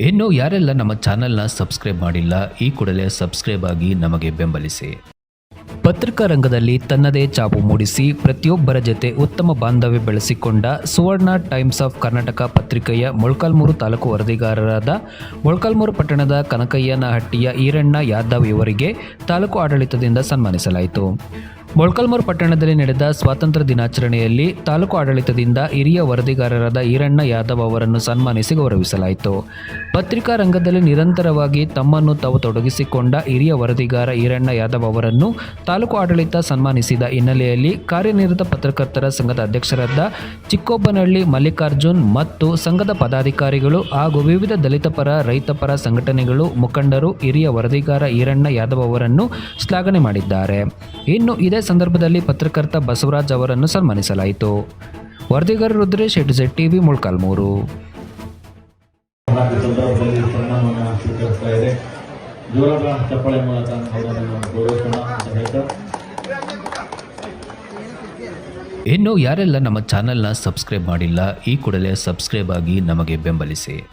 ಇನ್ನು ಯಾರೆಲ್ಲ ನಮ್ಮ ಚಾನೆಲ್ನ ಸಬ್ಸ್ಕ್ರೈಬ್ ಮಾಡಿಲ್ಲ, ಈ ಕೂಡಲೇ ಸಬ್ಸ್ಕ್ರೈಬ್ ಆಗಿ ನಮಗೆ ಬೆಂಬಲಿಸಿ. ಪತ್ರಿಕಾ ರಂಗದಲ್ಲಿ ತನ್ನದೇ ಚಾಪು ಮೂಡಿಸಿ ಪ್ರತಿಯೊಬ್ಬರ ಜೊತೆ ಉತ್ತಮ ಬಾಂಧವ್ಯ ಬೆಳೆಸಿಕೊಂಡ ಸುವರ್ಣ ಟೈಮ್ಸ್ ಆಫ್ ಕರ್ನಾಟಕ ಪತ್ರಿಕೆಯ ಮೊಳಕಾಲ್ಮೂರು ತಾಲೂಕು ವರದಿಗಾರರಾದ ಮೊಳಕಾಲ್ಮೂರು ಪಟ್ಟಣದ ಕನಕಯ್ಯನಹಟ್ಟಿಯ ಈರಣ್ಣ ಯಾದವ್ ಇವರಿಗೆ ತಾಲೂಕು ಆಡಳಿತದಿಂದ ಸನ್ಮಾನಿಸಲಾಯಿತು. ಮೊಳಕಾಲ್ಮೂರು ಪಟ್ಟಣದಲ್ಲಿ ನಡೆದ ಸ್ವಾತಂತ್ರ್ಯ ದಿನಾಚರಣೆಯಲ್ಲಿ ತಾಲೂಕು ಆಡಳಿತದಿಂದ ಹಿರಿಯ ವರದಿಗಾರರಾದ ಈರಣ್ಣ ಯಾದವ್ ಅವರನ್ನು ಸನ್ಮಾನಿಸಿ ಗೌರವಿಸಲಾಯಿತು. ಪತ್ರಿಕಾ ರಂಗದಲ್ಲಿ ನಿರಂತರವಾಗಿ ತಮ್ಮನ್ನು ತಾವು ತೊಡಗಿಸಿಕೊಂಡ ಹಿರಿಯ ವರದಿಗಾರ ಈರಣ್ಣ ಯಾದವ್ ಅವರನ್ನು ತಾಲೂಕು ಆಡಳಿತ ಸನ್ಮಾನಿಸಿದ ಹಿನ್ನೆಲೆಯಲ್ಲಿ ಕಾರ್ಯನಿರತ ಪತ್ರಕರ್ತರ ಸಂಘದ ಅಧ್ಯಕ್ಷರಾದ ಚಿಕ್ಕೋಬನಹಳ್ಳಿ ಮಲ್ಲಿಕಾರ್ಜುನ್ ಮತ್ತು ಸಂಘದ ಪದಾಧಿಕಾರಿಗಳು ಹಾಗೂ ವಿವಿಧ ದಲಿತ ಪರ, ರೈತ ಪರ ಸಂಘಟನೆಗಳು ಮುಖಂಡರು, ಹಿರಿಯ ವರದಿಗಾರ ಈರಣ್ಣ ಯಾದವ್ ಅವರನ್ನು ಶ್ಲಾಘನೆ ಮಾಡಿದ್ದಾರೆ. ಇನ್ನು ಇದೇ ಸಂದರ್ಭದಲ್ಲಿ ಪತ್ರಕರ್ತ ಬಸವರಾಜ್ ಅವರನ್ನು ಸನ್ಮಾನಿಸಲಾಯಿತು. ವರದಿಗಾರ Rudresh at Z TV Molakalmuru. ಹಾಗೆ ಸಂದರ್ಭದಲ್ಲಿ ಸನ್ಮಾನವನ್ನು ಸ್ವೀಕರಿಸ್ತಾ ಇದೆ. ಜೋರಾದ ಚಪ್ಪಾಳೆ ಮೂಲಕ ಗೌರವಿಸೋಣ ಅಂತ ಹೇಳ್ತಾ. ಇನ್ನು ಯಾರೆಲ್ಲ ನಮ್ಮ ಚಾನೆಲ್ನ ಸಬ್ಸ್ಕ್ರೈಬ್ ಮಾಡಿಲ್ಲ ಈ ಕೂಡಲೇ ಸಬ್ಸ್ಕ್ರೈಬ್ ಆಗಿ ನಮಗೆ ಬೆಂಬಲಿಸಿ.